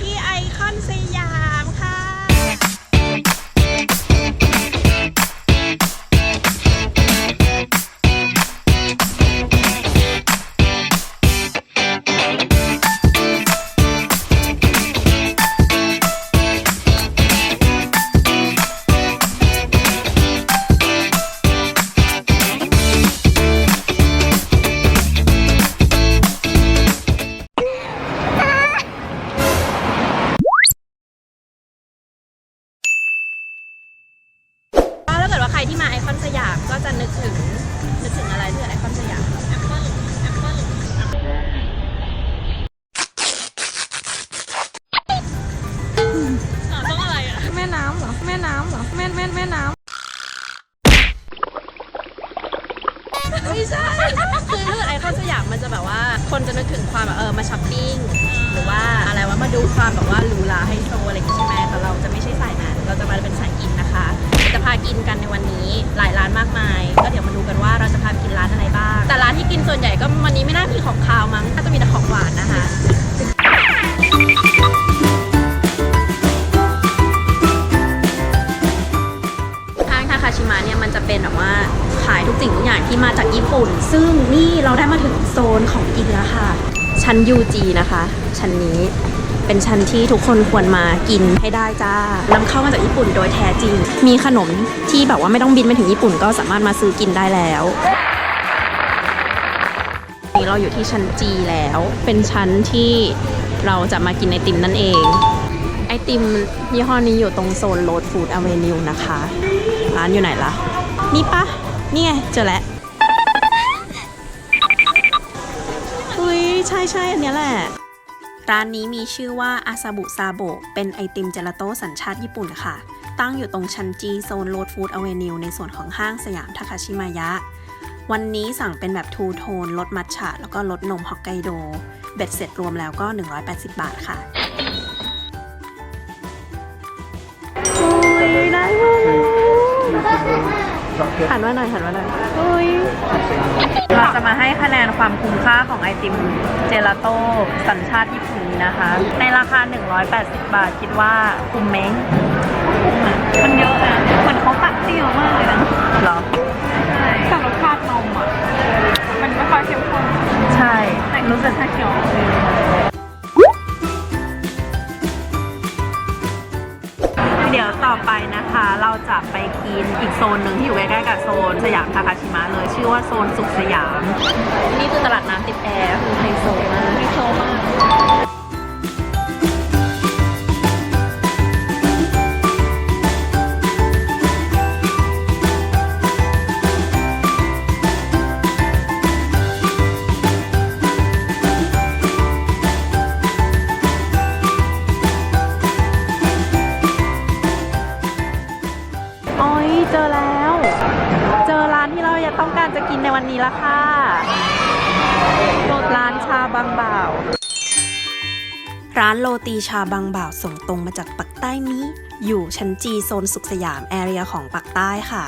ที่ไอคอนสยาม แม่แม่แม่น้ไม่ใช่คือถ้าเกิดไอคอนสยามมันจะแบบว่า คนจะนึกถึงความแบบเออมาช้อปปิ้งหรือว่าอะไรว่ามาดูความแบบว่าหรูหราไฮโซอะไรอย่างงี้ใช่ไหมแต่เราจะไม่ใช่สายนั้นเราจะมาเป็นสายกินนะคะจะพากินกันในวันนี้หลายร้านมากมาย ก็เดี๋ยวมาดูกันว่าเราจะพาไปกินร้านอะไรบ้าง แต่ร้านที่กินส่วนใหญ่ก็วันนี้ไม่น่ามีของคาวมั้งน่าจะมีแต่ของหวานนะคะ ชิมะเนี่ยมันจะเป็นแบบว่าขายทุกสิ่งทุกอย่างที่มาจากญี่ปุ่น ซึ่งนี่เราได้มาถึงโซนของกินแล้วค่ะ ชั้น UG นะคะ ชั้นนี้เป็นชั้นที่ทุกคนควรมากินให้ได้จ้านำเข้ามาจากญี่ปุ่นโดยแท้จริง มีขนมที่แบบว่าไม่ต้องบินไปถึงญี่ปุ่นก็สามารถมาซื้อกินได้แล้วนี่เราอยู่ที่ชั้น G แล้ว เป็นชั้นที่เราจะมากินไอติมนั่นเอง ไอติมยี่ห้อนี้อยู่ตรงโซนโรดฟู้ดอเวนิวนะคะ ร้านอยู่ไหนล่ะ นี่ปะนี่ไงเจอแล้วอุ้ยใช่ใช่อันเนี้ยแหละ ร้านนี้มีชื่อว่าอาซาบุซาโบะเป็นไอติมเจลาโต้สัญชาติญี่ปุ่นค่ะ ตั้งอยู่ตรงชั้นจีโซนโรดฟู้ดอเวนิวในส่วนของห้างสยามทาคาชิมายะ วันนี้สั่งเป็นแบบทูโทนรสมัทฉะ แล้วก็รสนมฮอกไกโด เบ็ดเสร็จรวมแล้วก็ 180 บาทค่ะโอ้ยได้มากเลย หันมาหน่อยหันมาหน่อยโอ้ยเราจะมาให้คะแนนความคุ้มค่าของไอติมเจลาโต้สัญชาติญี่ปุ่นนี้นะคะ ในราคา 180 บาทคิดว่าคุ้มไหมมันเยอะนะเหมือนเขาตัดเตี้ยวมากเลยนะหรอำแต่รสชาตินมอะ มันไม่ค่อยเข้ม กิน อีกโซนหนึ่งที่อยู่ใกล้ๆกับโซนสยามทาคาชิมะเลย ชื่อว่าโซนสุขสยาม นี่คือตลาดน้ำติดแอร์คือไฮโซมากไฮโซมาก อ้ยเจอแล้ว เจอร้านที่เราอยากต้องการจะกินในวันนี้ละค่ะ ร้านชาบางบ่าว ร้านโรตีชาบางบ่าวส่งตรงมาจากปักใต้นี้ อยู่ชั้นจีโซนสุขสยามแอเรียของปักใต้ค่ะ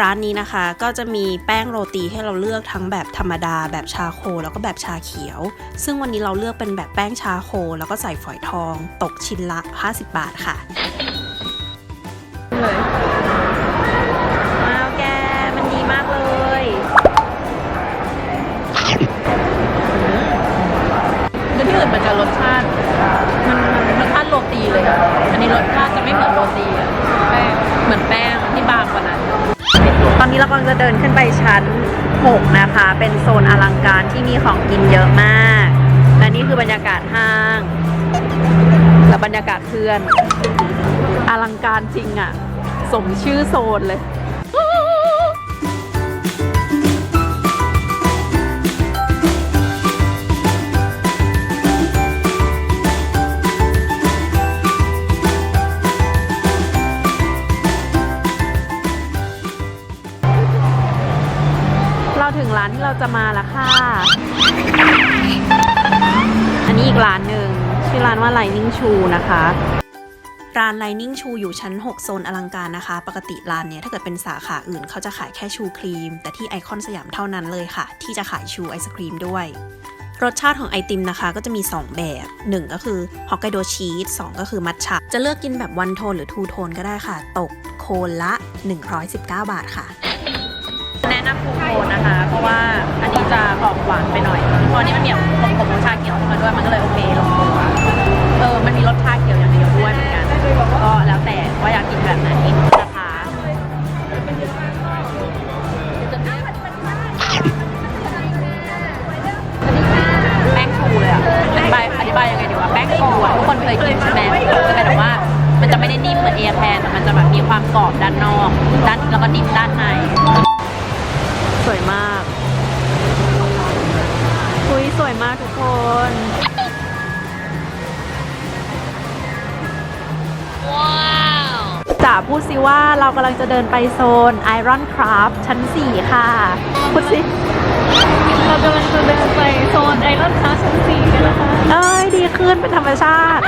ร้านนี้นะคะก็จะมีแป้งโรตีให้เราเลือกทั้งแบบธรรมดา แบบชาโคแล้วก็แบบชาเขียว ซึ่งวันนี้เราเลือกเป็นแบบแป้งชาโคแล้วก็ใส่ฝอยทอง ตกชิ้นละ 50 บาทค่ะ เลย อันนี้รสชาติจะไม่เหมือนโรตีอะแป้งเหมือนแป้งที่บางกว่านั้น ตอนนี้เรากำลังจะเดินขึ้นไปชั้น 6 นะคะ เป็นโซนอลังการที่มีของกินเยอะมาก และนี่คือบรรยากาศห้าง และบรรยากาศเพื่อน อลังการจริงอะ่ะ สมชื่อโซนเลย ร้านที่เราจะมาล้วค่ะ อันนี้อีกร้านหนึ่งชื่อร้านว่า Lightning Shoe นะคะร้าน Lightning Shoe อยู่ชั้น 6 โซนอลังการนะคะ ปกติร้านเนี้ยถ้าเกิดเป็นสาขาอื่นเขาจะขายแค่ชูครีม แต่ที่ไอคอนสยามเท่านั้นเลยค่ะ ที่จะขายชูไอศครีมด้วย รสชาติของไอติมนะคะ ก็จะมี 2 แบบ 1 ก็คือฮอกไกโดชีส2ก็คือมัทฉะจะเลือกกินแบบวันโทนหรือทูโทนก็ได้ค่ะ ตกโคนละ 119 บาทค่ะ แนะนำฟูโคนนะคะ เพราะว่าอันนี้จะออกหวานไปหน่อยเพราะอันนี้มันมีขมๆของชาเขียวเข้ามาด้วยมันก็เลยโอเคลงตัวเออมันมีรสชาเขียวอย่างเดียวด้วยเหมือนกันก็แล้วแต่ว่าอยากกินแบบไหนนะคะแป้งฟูเลยอะอธิบายอธิบายยังไงดีวะแป้งฟูอะทุกคนเคยกินใช่ไหมจะเป็นแบบว่ามันจะไม่ได้นิ่มเหมือนเอแพนมันจะแบบมีความกรอบด้านนอกด้านแล้วก็นิ่มด้านใน สวยมากทุกคนจ๋าพูดสิว่าเรากำลังจะเดินไปโซน Iron Craft ชั้น 4 ค่ะ พูดสิ เรากำลังจะเดินไปโซนไอรอนคลาสชั้นสี่กันนะคะ เอ้ย ดีขึ้นเป็นธรรมชาติ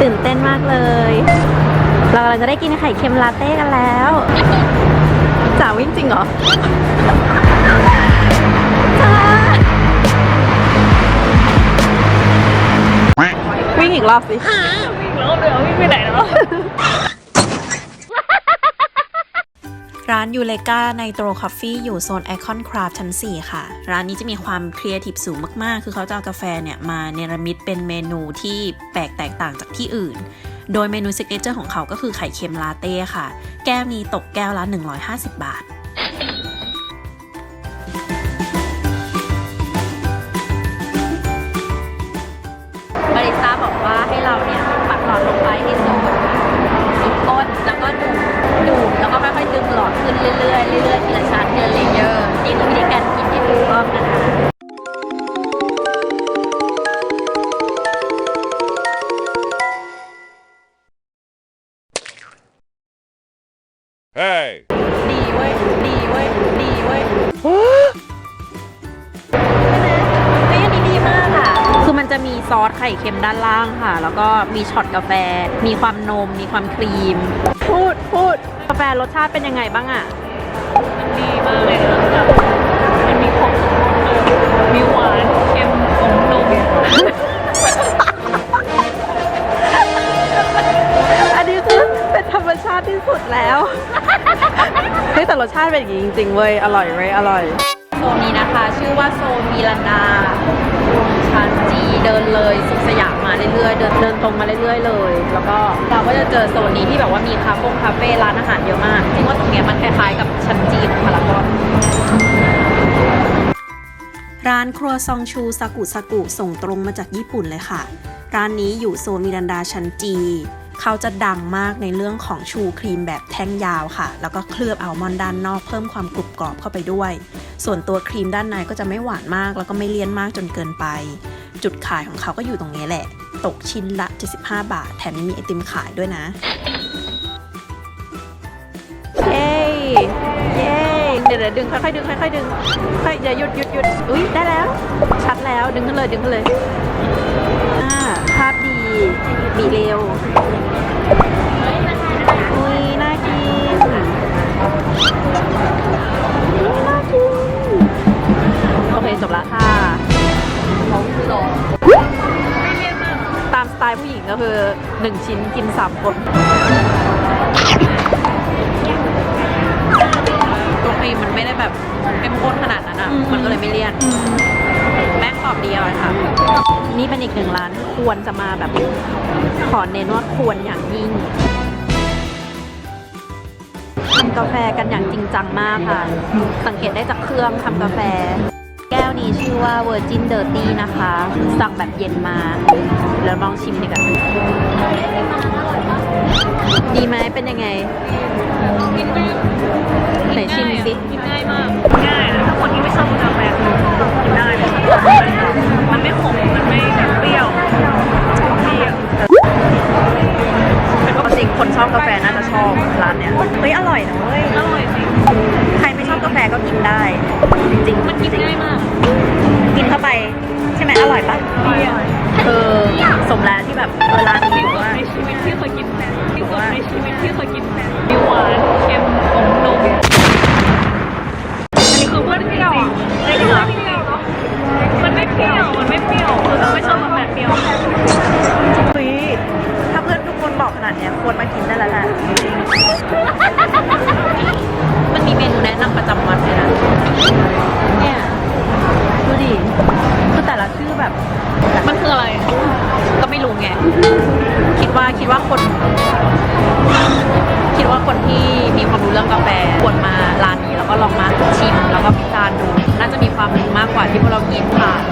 ตื่นเต้นมากเลย เรากำลังจะได้กินไข่เค็มลาเต้กันแล้ว จ๋าวิ่งจริงเหรอจ๋าวิ่งอีกรอบสิวิ่งแล้วเดี๋ยววิ่งไปไหนแล้วร้านยูเลกาในโตรคอฟฟี่อยู่โซนไอคอนคราฟชั้น 4 ค่ะ ร้านนี้จะมีความครีเอทีฟสูงมาก ๆ คือเขาจะเอากาแฟเนี่ย มาเนรมิตเป็นเมนูที่แปลกแตกต่างจากที่อื่น โดยเมนูซิกเนเจอร์ของเขาก็คือไข่เค็มลาเต้ค่ะ แก้วนี้ตกแก้วละ 150 บาทบาริสต้าบอกว่าให้เราเนี่ยปักหลอดลงไปที่สูดสูดก้นแล้วก็ดูดดูดแล้วก็ค่อยๆดึงหลอดขึ้นเรื่อยๆเรื่อยๆทีละชั้นทีละเลเยอร์นี่คือวิธีการกินที่ถูกต้องนะคะ Hey! ดีเว้ย ดีเว้ย ดีเว้ยใช่ไหมเฮ้ยอันนี้ดีมากอะ คือมันจะมีซอสไข่เค็มด้านล่างค่ะ แล้วก็มีช็อตกาแฟ มีความนม มีความครีม พูด พูด กาแฟรสชาติเป็นยังไงบ้างอะ มันดีมากเลยนะแบบมันมีความสมบูรณ์เลยมีหวานเค็มอมนมาติที่สุดแล้ว เฮ้ยแต่รสชาติเป็นอย่างนี้จริงๆเว้ย อร่อยเว้ยอร่อย โซนนี้นะคะ ชื่อว่าโซนมีลันดาชันจีเดินเลยสุขสยามมาเรื่อยๆ เดินเดินตรงมาเรื่อยๆเลย แล้วก็เราก็จะเจอโซนนี้ที่แบบว่ามีคาเฟ่คาเฟ่ร้านอาหารเยอะมาก จริงว่าตรงเนี้ยมันคล้ายๆกับชันจีของพารากอนร้านครัวซองชูซากุซากุส่งตรงมาจากญี่ปุ่นเลยค่ะ ร้านนี้อยู่โซนมิรันดาชั้นจี เขาจะดังมากในเรื่องของชูครีมแบบแท่งยาวค่ะ แล้วก็เคลือบอัลมอนด์ด้านนอกเพิ่มความกรุบกรอบเข้าไปด้วย ส่วนตัวครีมด้านในก็จะไม่หวานมาก แล้วก็ไม่เลี่ยนมากจนเกินไป จุดขายของเขาก็อยู่ตรงนี้แหละ ตกชิ้นละ 75 บาท แถมยังมีไอติมขายด้วยนะ เย้เย้เดี๋ยวเดี๋ยวดึงค่อยๆดึงค่อยๆดึงค่อยอย่าหยุดหยุดหยุดอุ้ยได้แล้ว ชัดแล้วดึงขึ้นเลยดึงขึ้นเลย บีเร็วอุ้ยน่ากินอุ๊ยน่ากิน โอเค จบละค่ะ ตามสไตล์ผู้หญิงก็คือ 1 ชิ้นกิน 3 คนตัวครีมมันไม่ได้แบบเข้มข้นขนาดนั้นอะ มันก็เลยไม่เลี่ยน แป้งกรอบดีอร่อยค่ะ นี่เป็นอีกหนึ่งร้านที่ควรจะมาแบบขอเน้นว่าควรอย่างยิ่งทำกาแฟกันอย่างจริงจังมากค่ะ สังเกตได้จากเครื่องทำกาแฟ แก้วนี้ชื่อว่า Virgin Dirty นะคะ สั่งแบบเย็นมา แล้วลองชิมดีกว่าดีไหมเป็นยังไงไหนชิมสิ กินง่ายมาก มันไม่ขมมันไม่เปรี้ยวดีอะเป็นปกติคนชอบกาแฟน่าจะชอบร้านเนี้ยเฮ้ยอร่อยนะเว้ยอร่อยจริงใครไม่ชอบกาแฟก็กินได้ จริง ฮ้ยถ้าเพื่อนทุกคนบอกขนาดนี้ควรมากินได้แล้วแหละมันมีเมนูแนะนำประจำวันเลยนะ เนี่ย ดูดิ คือแต่ละชื่อแบบ มันคืออะไร ก็ไม่รู้ไง คิดว่าคิดว่าคน คิดว่าคนที่มีความรู้เรื่องกาแฟควรมาร้านนี้แล้วก็ลองมาชิมแล้วก็พิจารณาดู น่าจะมีความรู้มากกว่าที่พวกเรากินผ่าน